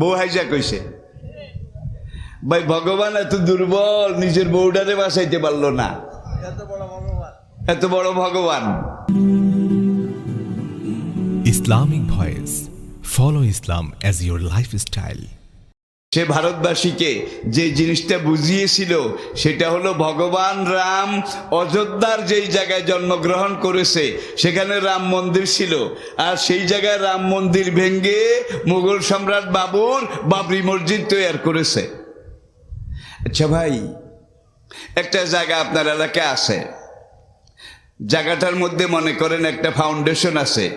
বউ হাইজা কইছে, ভাই, ভগবান এত দুর্বল, নিজের বউডারে বাসাইতে পারল না এত বড় ভগবান Islamic voice follow Islam as your life lifestyle. সে ভারতবাসীকে যে জিনিসটা বুঝিয়েছিল, সেটা হলো ভগবান রাম অযোধ্যার যেই জায়গায় জন্মগ্রহণ করেছে, সেখানে রাম মন্দির ছিল। আর সেই জায়গায় রাম মন্দির ভেঙ্গে মুঘল সম্রাট বাবুর বাবরি মসজিদ তৈরি করেছে। আচ্ছা ভাই, একটা জায়গা আপনার এলাকায় আছে। জায়গাটার মধ্যে মনে করেন একটা ফাউন্ডেশন আছে।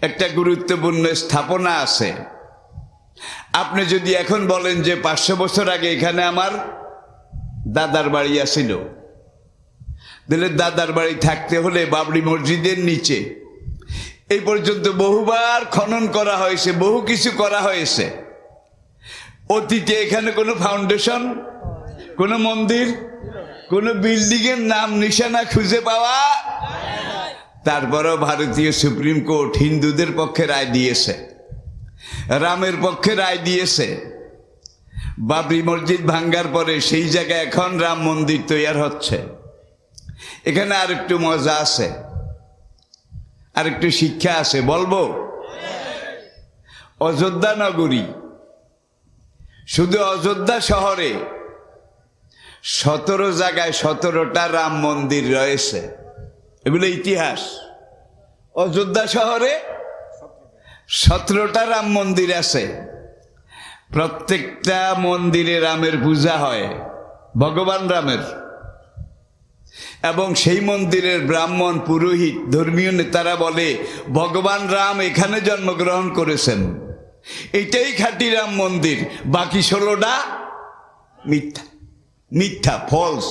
একটা গুরুত্বপূর্ণ স্থাপনা আছে। আপনি যদি এখন বলেন যে পাঁচশো বছর আগে এখানে আমার দাদার বাড়ি আসিল তাহলে দাদার বাড়ি থাকতে হলে বাবরি মসজিদের নিচে এই পর্যন্ত বহুবার খনন করা হয়েছে, বহু কিছু করা হয়েছে। অতীতে এখানে কোনো ফাউন্ডেশন, কোনো মন্দির, কোনো বিল্ডিংয়ের নাম, নিশানা খুঁজে পাওয়া তারপরও ভারতীয় সুপ্রিম কোর্ট হিন্দুদের পক্ষে রায় দিয়েছে। রামের পক্ষে রায় দিয়েছে। বাবরি মসজিদ ভাঙ্গার পরে সেই জায়গায় এখন রাম মন্দির তৈরি হচ্ছে। এখানে আর একটু মজা আছে। আর একটু শিক্ষা আছে, বলব? অযোধ্যা নগরী। শুধু অযোধ্যা শহরে সতেরো জায়গায় সতেরোটা রাম মন্দির রয়েছে। এগুলো ইতিহাস। অযোধ্যা শহরে সতেরোটা রাম মন্দির আছে। প্রত্যেকটা মন্দিরে রামের পূজা হয়, ভগবান রামের। এবং সেই মন্দিরের ব্রাহ্মণ, পুরোহিত, ধর্মীয় নেতারা বলে, ভগবান রাম এখানে জন্মগ্রহণ করেছেন। এটাই খাঁটি রাম মন্দির, বাকি ষোলোটা মিথ্যা মিথ্যা ফলস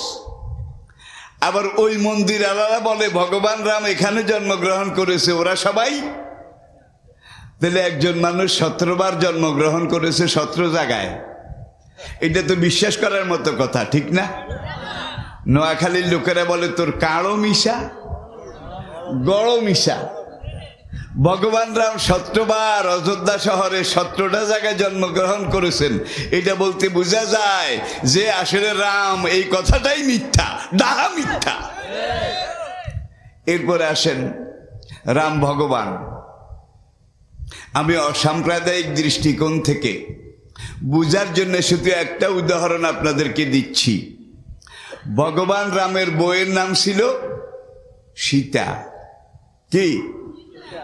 আবার ওই মন্দির আলাদা বলে, ভগবান রাম এখানে জন্মগ্রহণ করেছে। ওরা সবাই তাহলে একজন মানুষ সতেরো বার জন্মগ্রহণ করেছে সতেরো জায়গায়। এটা তো বিশ্বাস করার মতো কথা, ঠিক না? নোয়াখালীর লোকেরা বলে, তোর কালো মিশা, গড় মিশা। ভগবান রাম সত্রবার অযোধ্যা শহরে সতেরোটা জায়গায় জন্মগ্রহণ করেছেন। এটা বলতে বোঝা যায় যে আসলে রাম এই কথাটাই মিথ্যা, ডাহা মিথ্যা। এরপরে আসেন রাম ভগবান। আমি অসাম্প্রদায়িক দৃষ্টিকোণ থেকে বুঝার জন্য শুধু একটা উদাহরণ আপনাদেরকে দিচ্ছি। ভগবান রামের বইয়ের নাম ছিল সীতা। কি?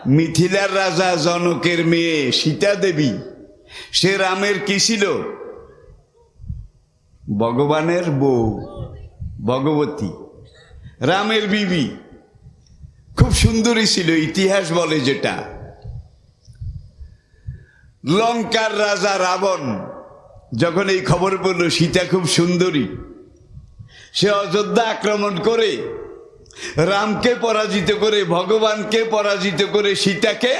মিথিলার রাজা জনকের মেয়ে সীতা দেবী। সে রামের কি ছিল? ভগবানের বউ, ভগবতী। রামের বিবি। খুব সুন্দরী ছিল, ইতিহাস বলে যেটা। লঙ্কার রাজা রাবণ যখন এই খবর পেল সীতা খুব সুন্দরী। সে অযোধ্যা আক্রমণ করে রামকে পরাজিত করে ভগবানকে পরাজিত করে সীতাকে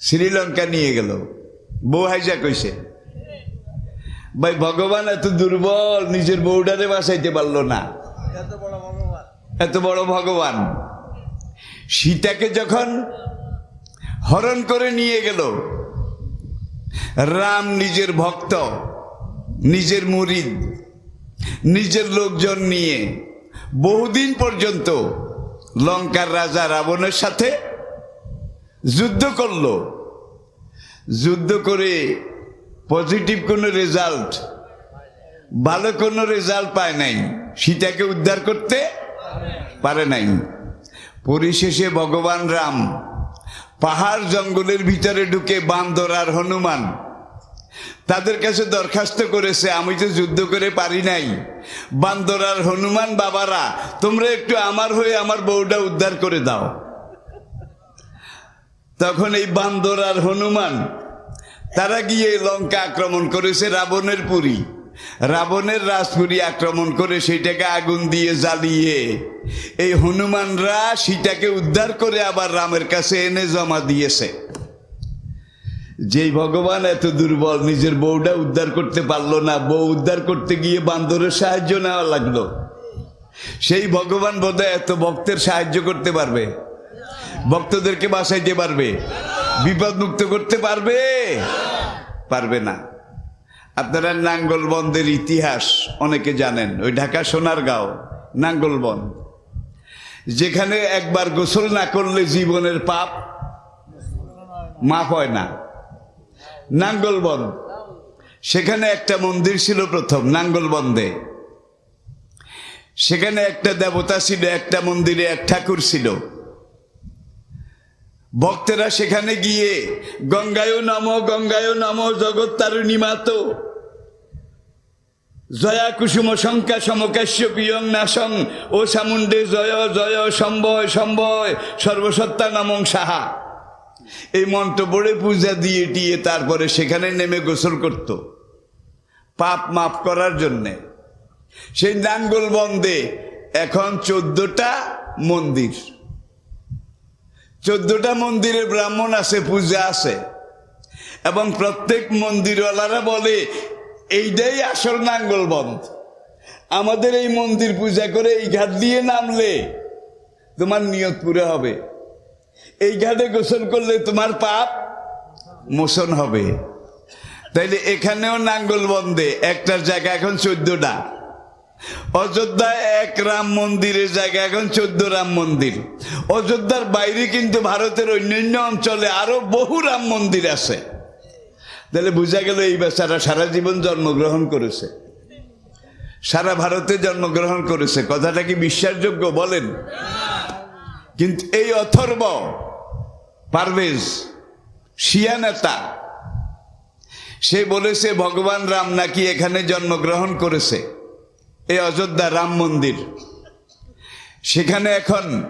শ্রীলঙ্কা নিয়ে গেল। বউ হাইজা কইছে ভাই ভগবান এত দুর্বল নিজের বউডারে বাসাইতে পারল না। এত বড় ভগবান। সীতাকে যখন হরণ করে নিয়ে গেল। রাম নিজের ভক্ত, নিজের মুরিদ, নিজের লোকজন নিয়ে বহুদিন পর্যন্ত লঙ্কার রাজা রাবণের সাথে যুদ্ধ করল। যুদ্ধ করে পজিটিভ কোনো রেজাল্ট ভালো কোনো রেজাল্ট পায় নাই। সীতাকে উদ্ধার করতে পারে নাই। পরিশেষে ভগবান রাম পাহাড় জঙ্গলের ভিতরে ঢুকে বান্দর আর হনুমান। তাদের কাছে দরখাস্ত করেছে, আমি তো যুদ্ধ করে পারি নাই। বান্দর আর হনুমান বাবারা, তোমরা একটু আমার হয়ে আমার বউটা উদ্ধার করে দাও। তখন এই বান্দর আর হনুমান, তারা গিয়ে লঙ্কা আক্রমণ করেছে রাবণের পুরী। রাবণের রাজপুরী আক্রমণ করে সেটাকে আগুন দিয়ে জ্বালিয়ে, এই হনুমানরা সেটাকে উদ্ধার করে আবার রামের কাছে এনে জমা দিয়েছে। যেই ভগবান এত দুর্বল, নিজের বউটা উদ্ধার করতে পারল না, বউ উদ্ধার করতে গিয়ে বান্দরের সাহায্য নেওয়া লাগল। সেই ভগবান বোধহয় এত ভক্তের সাহায্য করতে পারবে, ভক্তদেরকে বাঁচাইতে পারবে বিপদ মুক্ত করতে পারবে পারবে না। আপনারা নাঙ্গলবন্দের ইতিহাস অনেকে জানেন, ওই ঢাকা সোনারগাঁও নাঙ্গলবন্দ যেখানে একবার গোসল না করলে জীবনের পাপ মাফ হয় না। নাঙ্গলবন্দ সেখানে একটা মন্দির ছিল প্রথম, নাঙ্গলবন্দে। সেখানে একটা দেবতা ছিল, একটা মন্দিরে এক ঠাকুর ছিল। ভক্তেরা সেখানে গিয়ে, গঙ্গায় নম গঙ্গায় নম, জগৎ তারুণী মাত। জয়া কুসুম শঙ্কা সমকাশ্য পিয়ং নাসং ও সামুণ্ডে জয় জয়, সম্বয় সম্বয়, সর্বসত্তা নমং সাহা। এই মন্ত্র পড়ে পূজা দিয়ে টিয়ে তারপরে সেখানে নেমে গোসল করত। পাপ মাফ করার জন্যে। সেই নাঙ্গল বন্দে এখন চোদ্দটা মন্দির। চোদ্দটা মন্দিরে ব্রাহ্মণ আছে, পূজা আছে। এবং প্রত্যেক মন্দিরওয়ালারা বলে এইটাই আসল নাঙ্গলবন্ধ। আমাদের এই মন্দির পূজা করে এই ঘাট দিয়ে নামলে তোমার নিয়ত পুরে হবে। এই ঘাটে গোসল করলে তোমার পাপ মোশন হবে। তাইলে এখানেও নাঙ্গলবন্দে একটার জায়গা এখন চোদ্দটা। অযোধ্যায় এক রাম মন্দিরের জায়গা এখন চোদ্দ রাম মন্দির। অযোধ্যার বাইরে কিন্তু ভারতের অন্যান্য অঞ্চলে আরও বহু রাম মন্দির আছে। তাহলে বোঝা গেল এই বেচারা সারা জীবন জন্মগ্রহণ করেছে। সারা ভারতে জন্মগ্রহণ করেছে। কথাটা কি বিশ্বাসযোগ্য? বলেন। কিন্তু এই অথর্ব পারভেজ, শিয়া নেতা, সে বলেছে, ভগবান রাম নাকি এখানে জন্মগ্রহণ করেছে? এই অযোধ্যা রাম মন্দির। সেখানে এখন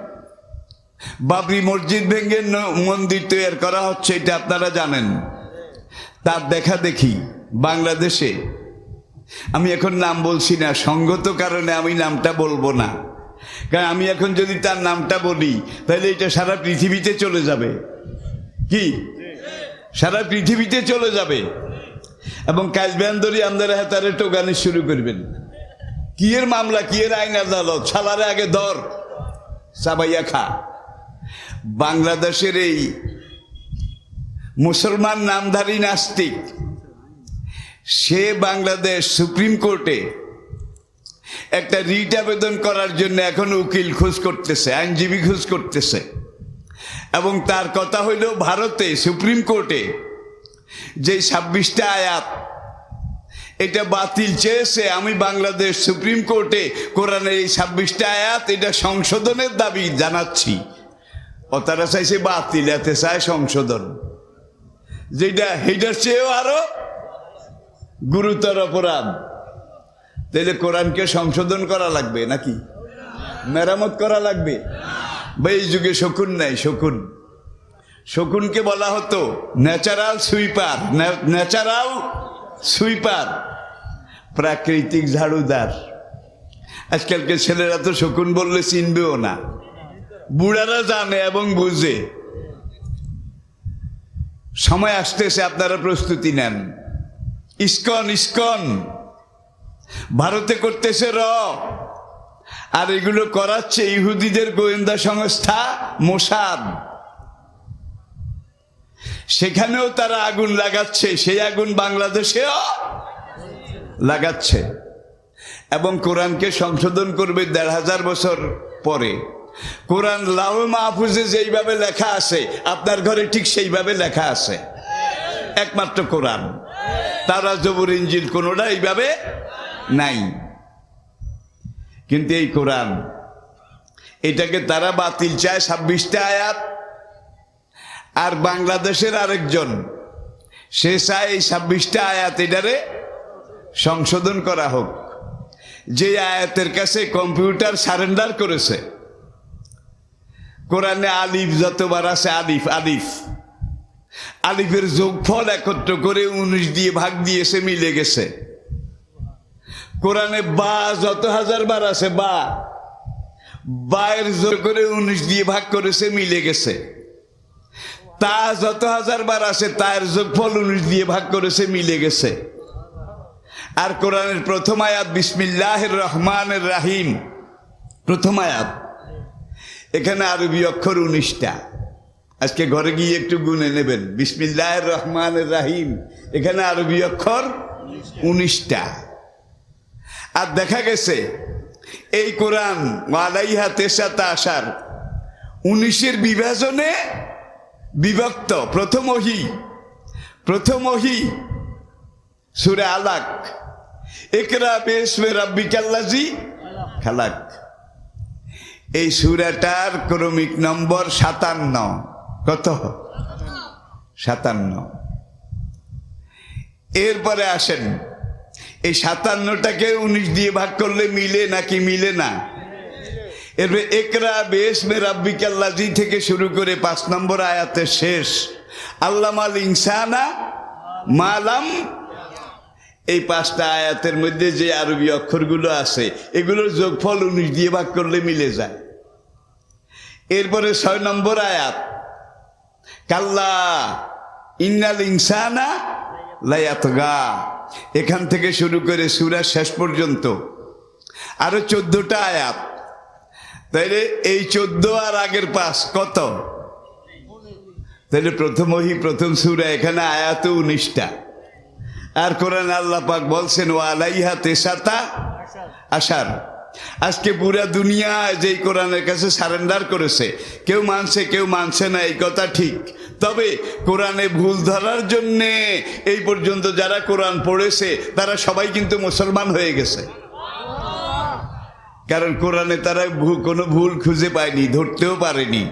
বাবরি মসজিদ ভেঙে ন- মন্দির তৈরি করা হচ্ছে, এটা আপনারা জানেন। তার দেখা দেখি বাংলাদেশে। আমি এখন নাম বলছি না, সঙ্গত কারণে আমি নামটা বলব না। কারণ আমি এখন যদি তার নামটা বলি, তাহলে এটা সারা পৃথিবীতে চলে যাবে। কি? সারা পৃথিবীতে চলে যাবে। এবং কাজবেন্দরি আপনারা হাতারে টোগানি শুরু করবেন। কিয়ের মামলা কিয়ের আইন আদালত? ছালারে আগে ধর, সাবাইয়া খা। বাংলাদেশের এই মুসলমান নামধারী নাস্তিক। সে বাংলাদেশ সুপ্রিম কোর্টে একটা রিট আবেদন করার জন্য এখন উকিল খোঁজ করতেছে, আইনজীবী খোঁজ করতেছে। এবং তার কথা হইল ভারতে সুপ্রিম কোর্টে যে ছাব্বিশটা আয়াত, এটা বাতিল চেয়েছে। আমি বাংলাদেশ সুপ্রিম কোর্টে কোরআনের এই ছাব্বিশটা আয়াত এটা সংশোধনের দাবি জানাচ্ছি। ও তারা চাইছে বাতিল, এতে চায় সংশোধন। যেটা হেটার চেয়েও আরও গুরুতর অপরাধ তাহলে কোরআনকে সংশোধন করা লাগবে নাকি? মেরামত করা লাগবে? বা এই যুগে শকুন নাই, শকুন। শকুনকে বলা হতো ন্যাচারাল সুইপার ন্যাচারাল সুইপার প্রাকৃতিক ঝাড়ুদার। আজকালকে ছেলেরা তো শকুন বললে চিনবেও না। বুড়ারা জানে এবং বুঝে। সময় আসতেছে আপনারা প্রস্তুতি নেন। ISKCON ISKCON. ভারতে করতেছে র। আর এগুলো করাচ্ছে ইহুদিদের গোয়েন্দা সংস্থা মোসাদ। সেখানেও তারা আগুন লাগাচ্ছে, সেই আগুন বাংলাদেশেও লাগাচ্ছে। এবং কোরআনকে সংশোধন করবে দেড় হাজার বছর পরে। কোরআন লাউ মাহফুজে যেইভাবে লেখা আছে, আপনার ঘরে ঠিক সেইভাবে লেখা আছে। একমাত্র কোরআন। তারা জবর ইঞ্জিল কোনোটা এইভাবে নাই। কিন্তু এই কোরআন, এটাকে তারা বাতিল চায় ছাব্বিশটা আয়াত। আর বাংলাদেশের আরেকজন, সে চায় এই ছাব্বিশটা আয়াত এটারে সংশোধন করা হোক। যে আয়াতের কাছে কম্পিউটার সারেন্ডার করেছে কোরআনে আলিফ যতবার আছে আলিফ আলিফ। আলিফের যোগফল একত্র করে উনিশ দিয়ে ভাগ দিয়েছে মিলে গেছে। কোরআনে বা যত হাজার বার আছে বা, বায়ের জোর করে উনিশ দিয়ে ভাগ করেছে মিলে গেছে। তা যত হাজার বার আছে, তার যোগফল উনিশ দিয়ে ভাগ করেছে মিলে গেছে। আর কোরআনের প্রথম আয়াত বিসমিল্লাহ রহমানের রাহিম। প্রথম আয়াত। এখানে আরবি অক্ষর উনিশটা। আজকে ঘরে গিয়ে একটু গুনে নেবেন। বিসমিল্লাহ রহমান রাহিম। এখানে আরবি অক্ষর উনিশটা। আর দেখা গেছে, এই কোরআন ওয়ালাইহা তেসাতা আসার উনিশের বিভাজনে বিভক্ত। প্রথম ওহি প্রথম ওহি সুরে আলাক। একরা বেশমে রাব্বিকাল্লাজি খালাক। এই সুরাটার ক্রমিক নম্বর সাতান্ন। কত? সাতান্ন। এরপরে আসেন, এই সাতান্নটাকে উনিশ দিয়ে ভাগ করলে মিলে নাকি মিলে না? এরপরে, একরা বেশ মে রাব্বিকাল্লাজি থেকে শুরু করে পাঁচ নম্বর আয়াতের শেষ। আল্লামাল ইনসানা মালাম। এই পাঁচটা আয়াতের মধ্যে যে আরবি অক্ষরগুলো আছে, এগুলোর যোগফল উনিশ দিয়ে ভাগ করলে মিলে যায়। এরপরে ছয় নম্বর আয়াত। কাল্লা ইন্নাল ইনসানা লায়াতগা। এখান থেকে শুরু করে সুরা শেষ পর্যন্ত। আরও চোদ্দটা আয়াত। তাইলে এই চোদ্দ আর আগের পাঁচ কত? তাহলে প্রথম ওহি, প্রথম সুরা, এখানে আয়াত উনিশটা। আর কোরআন আল্লাহ পাক বলছেন ও আলাইহা তেসাতা আসার আজকে পুরা দুনিয়া যেই কোরআনের কাছে সারেন্ডার করেছে, কেউ মানছে কেউ মানছে না, এই কথা ঠিক। তবে কোরআনে ভুল ধরার জন্যে এই পর্যন্ত যারা কোরআন পড়েছে, তারা সবাই কিন্তু মুসলমান হয়ে গেছে। কারণ কোরআনে তারা কোনো ভুল খুঁজে পায়নি, ধরতেও পারেনি।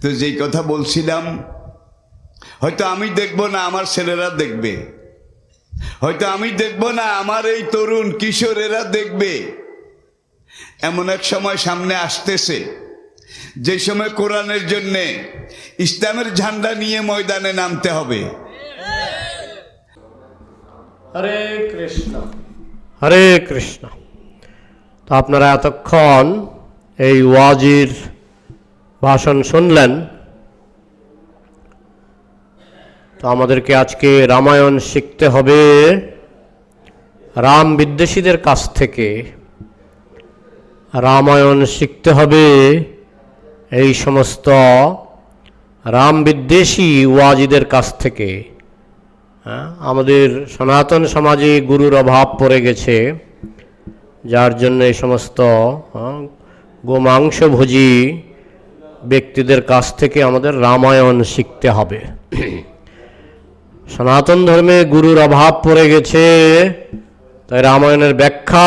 তো যেই কথা বলছিলাম, হয়তো আমি দেখব না আমার ছেলেরা দেখবে। হয়তো আমি দেখব না আমার এই তরুণ কিশোরেরা দেখবে। এমন এক সময় সামনে আসতেছে যে সময় কোরআনের জন্যে ইসলামের ঝান্ডা নিয়ে ময়দানে নামতে হবে। হরে কৃষ্ণ। হরে কৃষ্ণ। তো আপনারা এতক্ষণ এই ওয়াজির ভাষণ শুনলেন। তো আমাদেরকে আজকে রামায়ণ শিখতে হবে। রাম বিদ্বেষীদের কাছ থেকে রামায়ণ শিখতে হবে। এই সমস্ত রাম বিদ্বেষী ওয়াজিদের কাছ থেকে হ্যাঁ, আমাদের সনাতন সমাজে গুরুর অভাব পড়ে গেছে যার জন্য এই সমস্ত হ্যাঁ, গোমাংসভোজী ব্যক্তিদের কাছ থেকে আমাদের রামায়ণ শিখতে হবে। সনাতন ধর্মে গুরুর অভাব পড়ে গেছে তাই রামায়ণের ব্যাখ্যা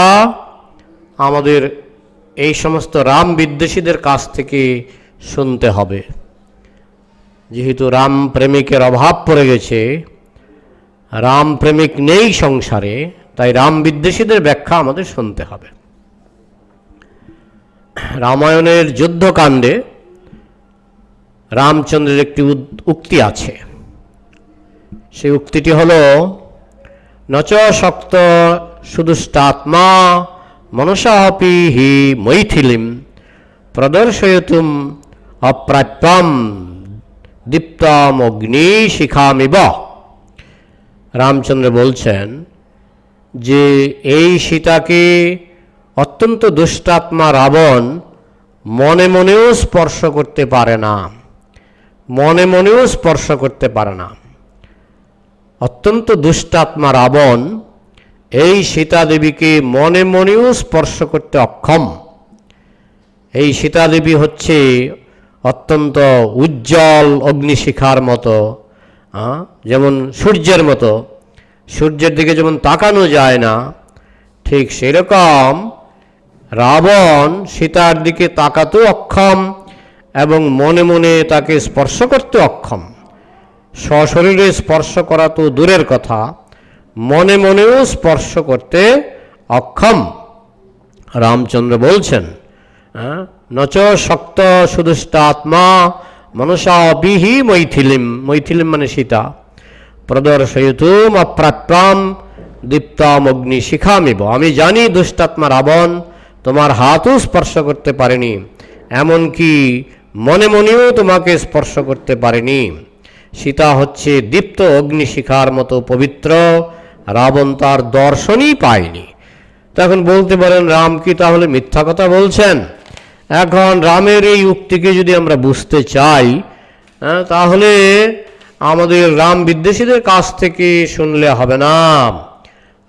আমাদের এই সমস্ত রাম বিদ্বেষীদের কাছ থেকে শুনতে হবে। যেহেতু রাম প্রেমিকের অভাব পড়ে গেছে, রাম প্রেমিক নেই সংসারে, তাই রাম বিদ্বেষীদের ব্যাখ্যা আমাদের শুনতে হবে। রামায়ণের যুদ্ধকাণ্ডে রামচন্দ্রের একটি উক্তি আছে। সেই উক্তিটি হল, নচ শক্ত সুদুষ্টাত্মা মনসাহপি হি মৈথিলিম প্রদর্শয়তুম অপ্রাপ্যম দীপ্তম অগ্নি শিখামিব রামচন্দ্র বলছেন যে এই সীতাকে অত্যন্ত দুষ্টাত্মা রাবণ মনে মনেও স্পর্শ করতে পারে না, মনে মনেও স্পর্শ করতে পারে না। অত্যন্ত দুষ্টাত্মা রাবণ এই সীতা দেবীকে মনে মনেও স্পর্শ করতে অক্ষম। এই সীতা দেবী হচ্ছে অত্যন্ত উজ্জ্বল অগ্নিশিখার মতো যেমন সূর্যের মতো। সূর্যের দিকে যেমন তাকানো যায় না, ঠিক সেরকম রাবণ সীতার দিকে তাকাতেও অক্ষম এবং মনে মনে তাকে স্পর্শ করতে অক্ষম। সশরীরে স্পর্শ করা তো দূরের কথা। মনে মনেও স্পর্শ করতে অক্ষম। রামচন্দ্র বলছেন হ্যাঁ, নচ শক্ত সুদুষ্টাত্মা মনসা অপিহি মৈথিলিম। মৈথিলিম মানে সীতা। প্রদর্শয়তুম অপ্রাপ্রাম দীপ্তাম অগ্নি শিখামিব। আমি জানি দুষ্টাত্মা রাবণ তোমার হাতও স্পর্শ করতে পারেনি এমনকি মনে মনেও তোমাকে স্পর্শ করতে পারেনি। সীতা হচ্ছে দীপ্ত অগ্নিশিখার মতো পবিত্র রাবণ তার দর্শনই পায়নি। তো এখন বলতে পারেন রাম কি তাহলে মিথ্যা কথা বলছেন? এখন রামের এই উক্তিকে যদি আমরা বুঝতে চাই হ্যাঁ, তাহলে আমাদের রাম বিদ্বেষীদের কাছ থেকে শুনলে হবে না।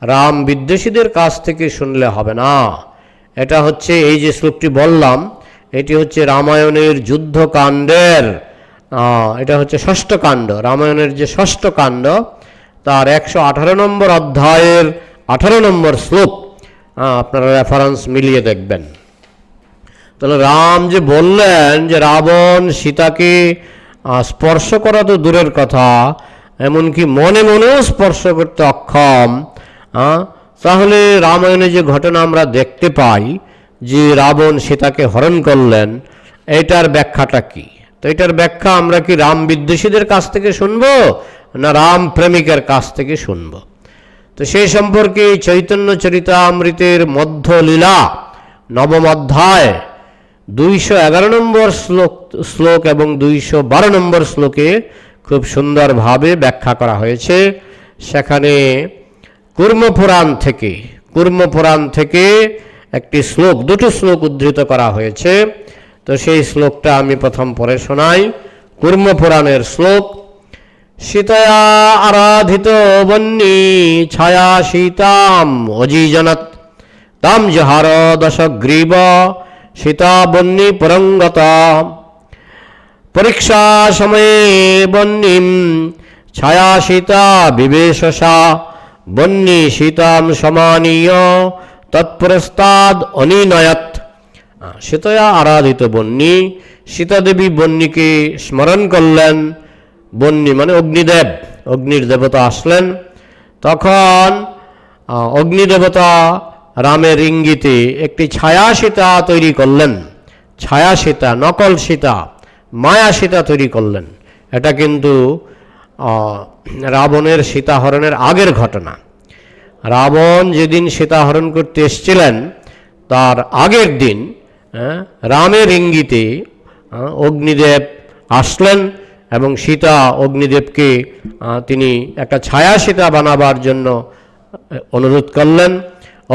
রাম বিদ্বেষীদের কাছ থেকে শুনলে হবে না। এটা হচ্ছে এই যে শ্লোকটি বললাম এটি হচ্ছে রামায়ণের যুদ্ধকাণ্ডের এটা হচ্ছে ষষ্ঠ কাণ্ড। রামায়ণের যে ষষ্ঠ কাণ্ড তার একশো আঠারো নম্বর অধ্যায়ের আঠারো নম্বর শ্লোক আপনারা রেফারেন্স মিলিয়ে দেখবেন। তাহলে রাম যে বললেন যে, রাবণ সীতাকে স্পর্শ করা তো দূরের কথা, এমনকি মনে মনেও স্পর্শ করতে অক্ষম তাহলে রামায়ণে যে ঘটনা আমরা দেখতে পাই যে, রাবণ সীতাকে হরণ করলেন, এটার ব্যাখ্যাটা কি? তো এটার ব্যাখ্যা আমরা কি রাম বিদ্বেষীদের কাছ থেকে শুনব না রাম প্রেমিকের কাছ থেকে শুনব। তো সেই সম্পর্কে চৈতন্য চরিতামৃতের মধ্যলীলা, নবম অধ্যায়, দুইশো এগারো নম্বর শ্লোক শ্লোক এবং দুইশো বারো নম্বর শ্লোকে খুব সুন্দরভাবে ব্যাখ্যা করা হয়েছে। সেখানে কুর্মপুরাণ থেকে কুর্মপুরাণ থেকে একটি শ্লোক, দুটো শ্লোক উদ্ধৃত করা হয়েছে। তো সেই শ্লোকটা আমি প্রথম পড়ে শোনাই। কুর্মপুরাণের শ্লোক সীতয়া আরাধিত বন্যী ছায়া সীতাম অজিজনত। তাম জহার দশগ্রীব, সীতা বন্যী পরঙ্গত। পরীক্ষা সময়ে বন্যীম ছায়া সীতা বিবেশসা। বন্যী সীতাম সমানীয়, তৎপুরস্তাদ অনিনয়ত। সীতয়া আরাধিত বন্যী সীতাদেবী বন্যীকে স্মরণ করলেন। বন্যী মানে অগ্নিদেব। অগ্নির দেবতা আসলেন। তখন অগ্নিদেবতা রামের ইঙ্গিতে একটি ছায়া সীতা তৈরি করলেন। ছায়া সীতা নকল সীতা মায়া সীতা তৈরি করলেন। এটা কিন্তু রাবণের সীতাহরণের আগের ঘটনা। রাবণ যেদিন সীতাহরণ করতে এসেছিলেন, তার আগের দিন রামের ইঙ্গিতে অগ্নিদেব আসলেন। এবং সীতা অগ্নিদেবকে তিনি একটা ছায়া সীতা বানাবার জন্য অনুরোধ করলেন।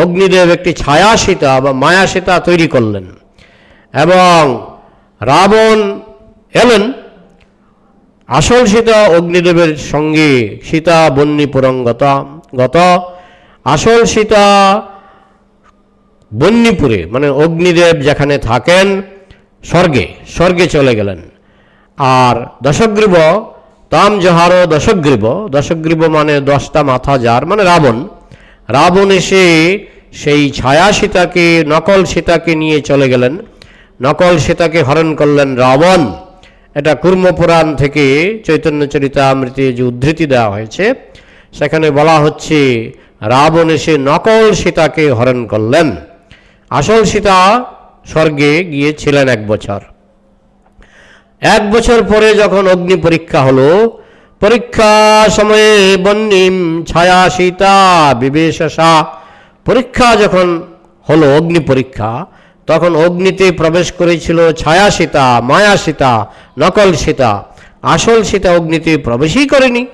অগ্নিদেব একটি ছায়া সীতা বা মায়া সীতা তৈরি করলেন এবং রাবণ এলেন। আসল সীতা অগ্নিদেবের সঙ্গে সীতা বন্যী পুরঙ্গত, গত। আসল সীতা বন্যীপুরে মানে অগ্নিদেব যেখানে থাকেন, স্বর্গে স্বর্গে চলে গেলেন। আর দশগ্রীব, তাম যাহারও দশগ্রীব। দশগ্রীব মানে দশটা মাথা যার মানে রাবণ। রাবণ এসে সেই ছায়া সীতাকে, নকল সীতাকে নিয়ে চলে গেলেন। নকল সীতাকে হরণ করলেন রাবণ। এটা কুর্মপুরাণ থেকে চৈতন্য চরিতামৃতে যে উদ্ধৃতি দেওয়া হয়েছে, সেখানে বলা হচ্ছে, রাবণ এসে নকল সীতাকে হরণ করলেন। আসল সীতা স্বর্গে গিয়েছিলেন এক বছর। এক বছর পরে যখন অগ্নি পরীক্ষা হলো, পরীক্ষা সময়ে বন্নিম ছায়া সীতা বিবেশসা। পরীক্ষা যখন হলো, অগ্নি পরীক্ষা, তখন অগ্নিতে প্রবেশ করেছিল ছায়া সীতা, মায়া সীতা, নকল সীতা। আসল সীতা অগ্নিতে প্রবেশই করেনি।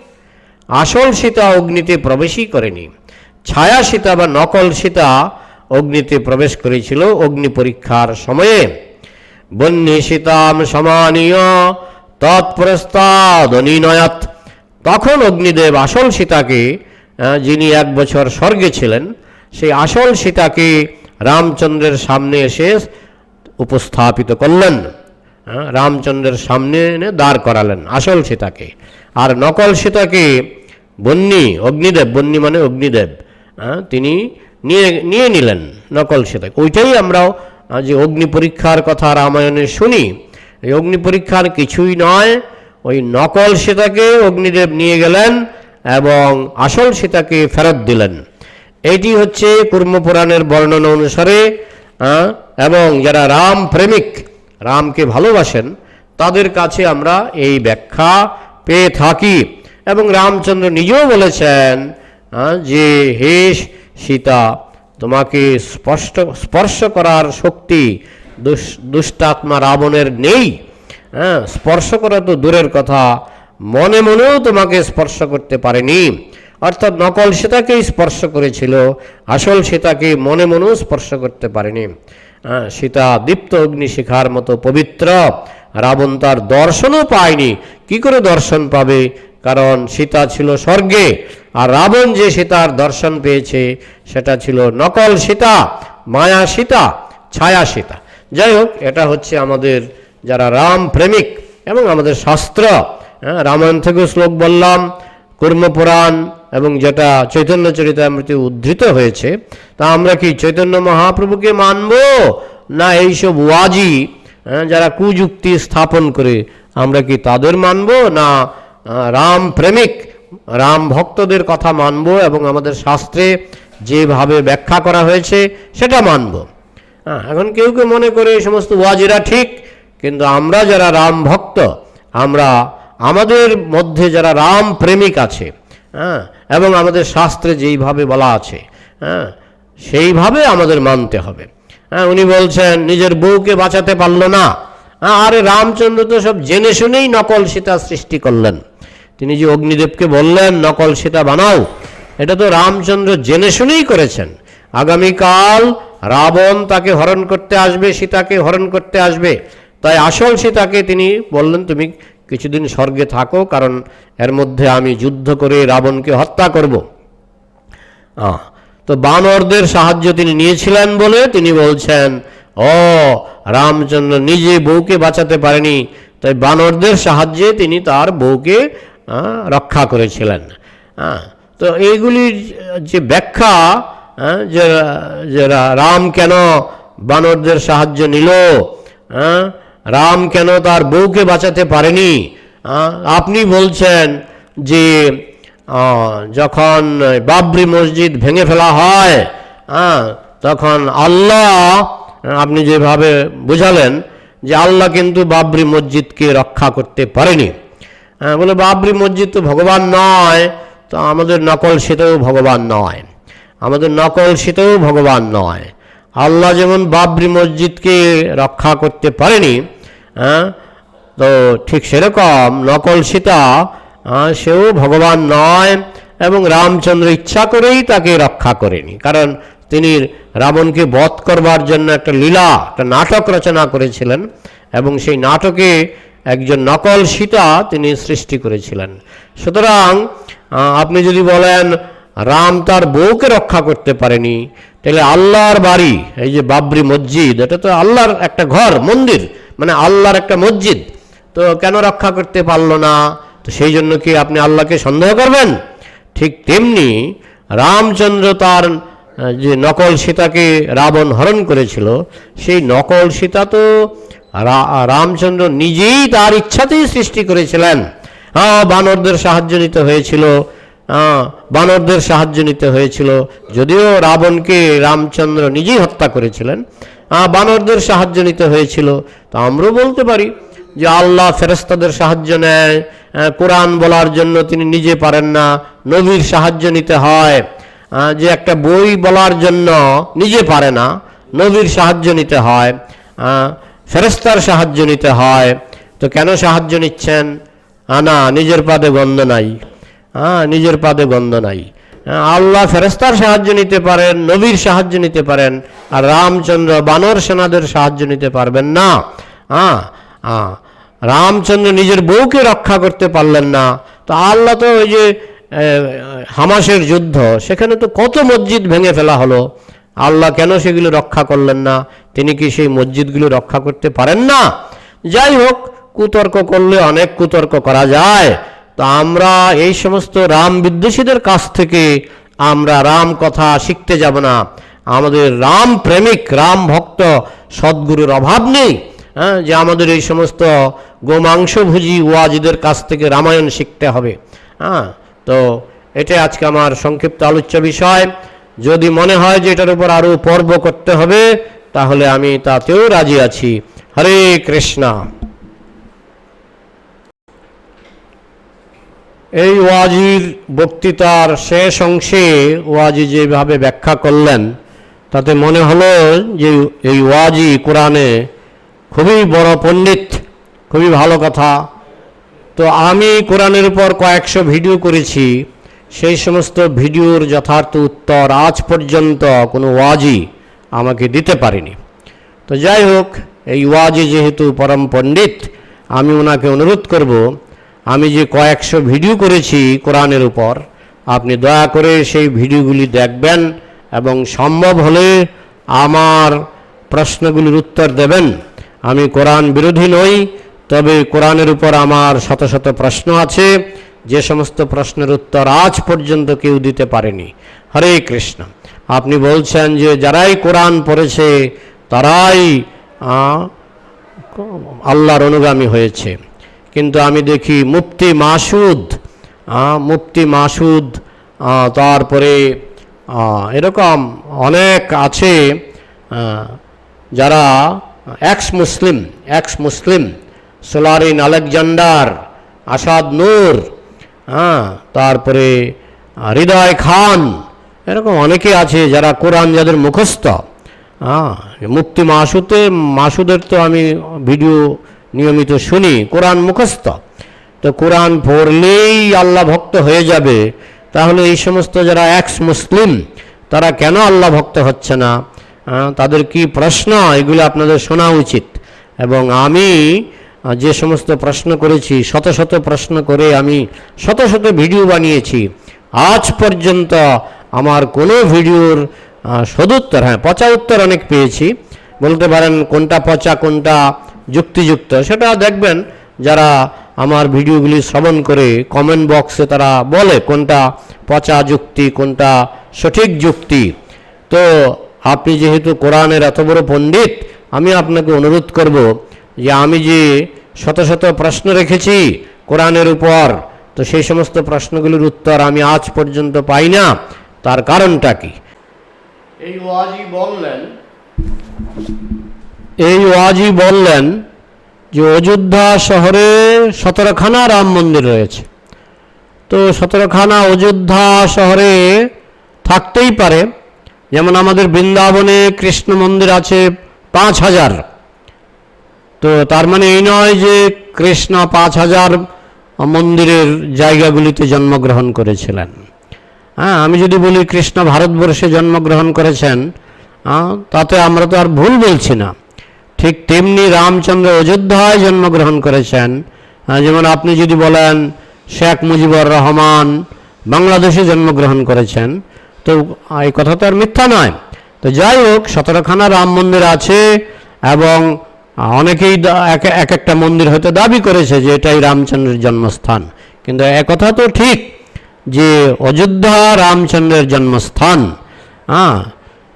আসল সীতা অগ্নিতে প্রবেশই করেনি। ছায়া সীতা বা নকল সীতা অগ্নিতে প্রবেশ করেছিল অগ্নি পরীক্ষার সময়ে। বন্যী সীতাম সমানীয়, তৎপুরস্তাদ অনিনয়াত। তখন অগ্নিদেব আসল সীতাকে যিনি এক বছর স্বর্গে ছিলেন, সেই আসল সীতাকে রামচন্দ্রের সামনে এসে উপস্থাপিত করলেন। রামচন্দ্রের সামনে এনে দাঁড় করালেন আসল সীতাকে। আর নকল সীতাকে বন্যী অগ্নিদেব বন্যী মানে অগ্নিদেব তিনি নিয়ে নিয়ে নিলেন নকল সীতাকে। ওইটাই আমরাও যে অগ্নি পরীক্ষার কথা রামায়ণে শুনি। এই অগ্নি পরীক্ষার কিছুই নয়, ওই নকল সীতাকে অগ্নিদেব নিয়ে গেলেন এবং আসল সীতাকে ফেরত দিলেন। এটি হচ্ছে কুর্মপুরাণের বর্ণনা অনুসারে এবং যারা রাম প্রেমিক, রামকে ভালোবাসেন, তাদের কাছে আমরা এই ব্যাখ্যা পেয়ে থাকি। এবং রামচন্দ্র নিজেও বলেছেন যে হে সীতা তোমাকে স্পষ্ট স্পর্শ করার শক্তি দুষ দুষ্টাত্মা রাবণের নেই। হ্যাঁ স্পর্শ করা তো দূরের কথা। মনে মনেও তোমাকে স্পর্শ করতে পারেনি। অর্থাৎ নকল সীতাকেই স্পর্শ করেছিল আসল সীতাকে মনে মনেও স্পর্শ করতে পারেনি। হ্যাঁ, সীতা দীপ্ত অগ্নিশিখার মতো পবিত্র। রাবণ তার দর্শনও পায়নি। কি করে দর্শন পাবে? কারণ সীতা ছিল স্বর্গে আর রাবণ যে সীতার দর্শন পেয়েছে সেটা ছিল নকল সীতা মায়া সীতা ছায়া সীতা। যাই হোক এটা হচ্ছে আমাদের যারা রাম প্রেমিক এবং আমাদের শাস্ত্র। হ্যাঁ রামায়ণ থেকেও শ্লোক বললাম কর্মপুরাণ এবং যেটা চৈতন্য চরিতামৃতে উদ্ধৃত হয়েছে তা আমরা কি চৈতন্য মহাপ্রভুকে মানব? না এইসব ওয়াজি হ্যাঁ, যারা কুযুক্তি স্থাপন করে আমরা কি তাদের মানব? না রাম প্রেমিক, রাম ভক্তদের কথা মানব এবং আমাদের শাস্ত্রে যেভাবে ব্যাখ্যা করা হয়েছে, সেটা মানব। এখন কেউ কেউ মনে করে এই সমস্ত ওয়াজিরা ঠিক, কিন্তু আমরা যারা রাম ভক্ত, আমরা আমাদের মধ্যে যারা রাম প্রেমিক আছে হ্যাঁ এবং আমাদের শাস্ত্রে যেইভাবে বলা আছে হ্যাঁ সেইভাবে আমাদের মানতে হবে। হ্যাঁ উনি বলছেন, নিজের বউকে বাঁচাতে পারল না। আরে রামচন্দ্র তো সব জেনে শুনেই নকল সীতা সৃষ্টি করলেন। তিনি যে অগ্নিদেবকে বললেন, নকল সীতা বানাও। এটা তো রামচন্দ্র জেনে শুনেই করেছেন। আগামীকাল রাবণ তাকে হরণ করতে আসবে, সীতাকে হরণ করতে আসবে। তাই আসল সীতাকে তিনি বললেন, তুমি কিছুদিন স্বর্গে থাকো, কারণ এর মধ্যে আমি যুদ্ধ করে রাবণকে হত্যা করব। তো বানরদের সাহায্য তিনি নিয়েছিলেন বলে তিনি বলছেন, ও, রামচন্দ্র নিজে বউকে বাঁচাতে পারেনি। তাই বানরদের সাহায্যে তিনি তার বউকে রক্ষা করেছিলেন। হ্যাঁ তো এইগুলির যে ব্যাখ্যা হ্যাঁ, যে রাম কেন বানরদের সাহায্য নিল হ্যাঁ রাম কেন তার বউকে বাঁচাতে পারেনি হ্যাঁ, আপনি বলছেন যে যখন বাবরি মসজিদ ভেঙে ফেলা হয় হ্যাঁ তখন আল্লাহ আপনি যেভাবে বুঝালেন যে আল্লাহ কিন্তু বাবরি মসজিদকে রক্ষা করতে পারেনি। হ্যাঁ বলে বাবরি মসজিদ তো ভগবান নয় তো আমাদের নকল সেটাও ভগবান নয়। আমাদের নকল সেটাও ভগবান নয়। আল্লাহ যেমন বাবরি মসজিদকে রক্ষা করতে পারেনি হ্যাঁ তো ঠিক সেরকম নকল সীতা আহ, সেও ভগবান নয় এবং রামচন্দ্র ইচ্ছা করেই তাকে রক্ষা করেনি। কারণ তিনি রাবণকে বধ করবার জন্য একটা লীলা একটা নাটক রচনা করেছিলেন এবং সেই নাটকে একজন নকল সীতা তিনি সৃষ্টি করেছিলেন। সুতরাং আপনি যদি বলেন, রাম তার বউকে রক্ষা করতে পারেনি, তাহলে আল্লাহর বাড়ি, এই যে বাবরি মসজিদ, এটা তো আল্লাহর একটা ঘর, মন্দির মানে আল্লাহর একটা মসজিদ, তো কেন রক্ষা করতে পারল না? তো সেই জন্য কি আপনি আল্লাহকে সন্দেহ করবেন? ঠিক তেমনি রামচন্দ্র তার যে নকল সীতাকে রাবণ হরণ করেছিল, সেই নকল সীতা তো রামচন্দ্র নিজেই তার ইচ্ছাতেই সৃষ্টি করেছিলেন। হ্যাঁ বানরদের সাহায্য নিতে হয়েছিল। হ্যাঁ, বানরদের সাহায্য নিতে হয়েছিল। যদিও রাবণকে রামচন্দ্র নিজেই হত্যা করেছিলেন বানরদের সাহায্য নিতে হয়েছিল। তো আমরাও বলতে পারি যে আল্লাহ ফেরেস্তাদের সাহায্য নেয়। কোরআন বলার জন্য তিনি নিজে পারেন না। নবীর সাহায্য নিতে হয়। যে একটা বই বলার জন্য নিজে পারে না নবীর সাহায্য নিতে হয়। ফেরেস্তার সাহায্য নিতে হয়। তো কেন সাহায্য নিচ্ছেন? আহ, না নিজের পাদে গন্ধ নাই। হ্যাঁ নিজের পাদে গন্ধ নাই। আল্লাহ ফেরেস্তার সাহায্য নিতে পারেন নবীর সাহায্য নিতে পারেন আর রামচন্দ্র বানর সেনাদের সাহায্য নিতে পারবেন না। হ্যাঁ হ্যাঁ রামচন্দ্র নিজের বউকে রক্ষা করতে পারলেন না। তো আল্লাহ তো ওই যে হামাসের যুদ্ধ সেখানে তো কত মসজিদ ভেঙে ফেলা হলো। আল্লাহ কেন সেগুলো রক্ষা করলেন না? তিনি কি সেই মসজিদগুলো রক্ষা করতে পারেন না? যাই হোক, কুতর্ক করলে অনেক কুতর্ক করা যায়। তো আমরা এই সমস্ত রাম বিদ্বেষীদের কাছ থেকে আমরা রাম কথা শিখতে যাব না। আমাদের রাম প্রেমিক, রাম ভক্ত সদ্গুরুর অভাব নেই। হ্যাঁ যে আমাদের এই সমস্ত গোমাংসভোজী ওয়াজিদের কাছ থেকে রামায়ণ শিখতে হবে। হ্যাঁ তো এটা আজকে আমার সংক্ষিপ্ত আলোচ্য বিষয়। যদি মনে হয় যে এটার উপর আরও পর্ব করতে হবে তাহলে আমি তাতেও রাজি আছি। হরে কৃষ্ণা। এই ওয়াজির বক্তৃতার শেষ অংশে ওয়াজি যেভাবে ব্যাখ্যা করলেন, তাতে মনে হলো যে এই ওয়াজি কোরআনে খুবই বড় পণ্ডিত, খুবই ভালো কথা। তো আমি কোরআনের উপর কয়েকশো ভিডিও করেছি, সেই সমস্ত ভিডিওর যথার্থ উত্তর আজ পর্যন্ত কোনো ওয়াজি আমাকে দিতে পারেনি। তো যাই হোক, এই ওয়াজি যেহেতু পরম পণ্ডিত, আমি ওনাকে অনুরোধ করব, আমি যে কয়েকশো ভিডিও করেছি কোরআনের উপর, আপনি দয়া করে সেই ভিডিওগুলি দেখবেন এবং সম্ভব হলে আমার প্রশ্নগুলির উত্তর দেবেন। আমি কোরআন বিরোধী নই, তবে কোরআনের উপর আমার শত শত প্রশ্ন আছে। যে সমস্ত প্রশ্নের উত্তর আজ পর্যন্ত কেউ দিতে পারেনি। হরে কৃষ্ণ। আপনি বলছেন যে যারাই কোরআন পড়েছে, তারাই আল্লাহর অনুগামী হয়েছে। কিন্তু আমি দেখি মুফতি মাসুদ মুফতি মাসুদ তারপরে এরকম অনেক আছে যারা এক্স মুসলিম এক্স মুসলিম সোলারিন আলেকজান্ডার, আসাদ নূর হ্যাঁ তারপরে, হৃদয় খান এরকম অনেকে আছে যারা কোরআন যাদের মুখস্থ। হ্যাঁ মুক্তি মাসুতে মাসুদের তো আমি ভিডিও নিয়মিত শুনি কোরআন মুখস্থ। তো কোরআন পড়লেই আল্লাহ ভক্ত হয়ে যাবে। তাহলে এই সমস্ত যারা এক্স মুসলিম তারা কেন আল্লাহ ভক্ত হচ্ছে না? হ্যাঁ, তাদের কি প্রশ্ন? এগুলো আপনাদের শোনা উচিত। এবং আমি যে সমস্ত প্রশ্ন করেছি শত শত প্রশ্ন করে আমি শত শত ভিডিও বানিয়েছি। আজ পর্যন্ত আমার কোনো ভিডিওর সদুত্তর হ্যাঁ পচা উত্তর অনেক পেয়েছি। বলতে পারেন কোনটা পচা, কোনটা যুক্তিযুক্ত, সেটা দেখবেন যারা আমার ভিডিওগুলি শ্রবণ করে কমেন্ট বক্সে তারা বলে কোনটা পচা যুক্তি, কোনটা সঠিক যুক্তি। তো আপনি যেহেতু কোরআনের এত বড় পণ্ডিত, আমি আপনাকে অনুরোধ করব যে আমি যে শত শত প্রশ্ন রেখেছি কোরআনের উপর, তো সেই সমস্ত প্রশ্নগুলির উত্তর আমি আজ পর্যন্ত পাই না। তার কারণটা কি? এই ওয়াজি বললেন এই ওয়াজি বললেন যে অযোধ্যা শহরে সতেরোখানা রাম মন্দির রয়েছে। তো সতেরোখানা অযোধ্যা শহরে থাকতেই পারে যেমন আমাদের বৃন্দাবনে কৃষ্ণ মন্দির আছে পাঁচ হাজার। তো তার মানে এই নয় যে কৃষ্ণ পাঁচ হাজার মন্দিরের জায়গাগুলিতে জন্মগ্রহণ করেছিলেন। হ্যাঁ আমি যদি বলি কৃষ্ণ ভারতবর্ষে জন্মগ্রহণ করেছেন তাতে আমরা তো আর ভুল বলছি না। ঠিক তেমনি রামচন্দ্র অযোধ্যায় জন্মগ্রহণ করেছেন। যেমন আপনি যদি বলেন শেখ মুজিবুর রহমান বাংলাদেশে জন্মগ্রহণ করেছেন, তো এই কথা তো আর মিথ্যা নয়। তো যাই হোক, সতেরোখানা রাম মন্দির আছে এবং অনেকেই এক এক একটা মন্দির হয়তো দাবি করেছে যে এটাই রামচন্দ্রের জন্মস্থান। কিন্তু একথা তো ঠিক। যে অযোধ্যা রামচন্দ্রের জন্মস্থান হ্যাঁ?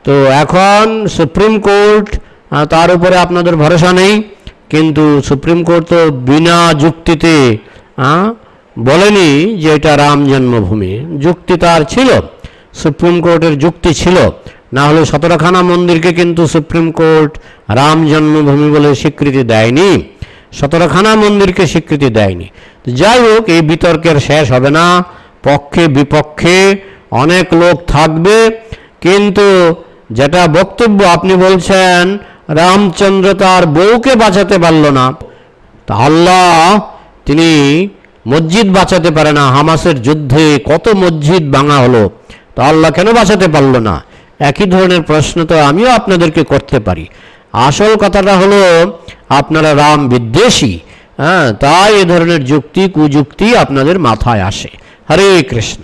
তো এখন সুপ্রিম কোর্ট তার উপরে আপনাদের ভরসা নেই, কিন্তু সুপ্রিম কোর্ট তো বিনা যুক্তিতে বলেনি যে এটা রাম জন্মভূমি। যুক্তি তার ছিল, সুপ্রিম কোর্টের যুক্তি ছিল। না হলে সতেরোখানা মন্দিরকে কিন্তু সুপ্রিম কোর্ট রাম জন্মভূমি বলে স্বীকৃতি দেয়নি সতেরোখানা মন্দিরকে স্বীকৃতি দেয়নি। যাই হোক, এই বিতর্কের শেষ হবে না। পক্ষে বিপক্ষে অনেক লোক থাকবে। কিন্তু যেটা বক্তব্য আপনি বলছেন, রামচন্দ্র তার বউকে বাঁচাতে পারল না। তা আল্লাহ তিনি মসজিদ বাঁচাতে পারে না, হামাসের যুদ্ধে কত মসজিদ ভাঙা হলো। তো আল্লাহ কেন বাঁচাতে পারল না? একই ধরনের প্রশ্ন তো আমিও আপনাদেরকে করতে পারি। আসল কথাটা হলো, আপনারা রাম বিদ্বেষী হ্যাঁ তাই এ ধরনের যুক্তি, কুযুক্তি আপনাদের মাথায় আসে। হরে কৃষ্ণ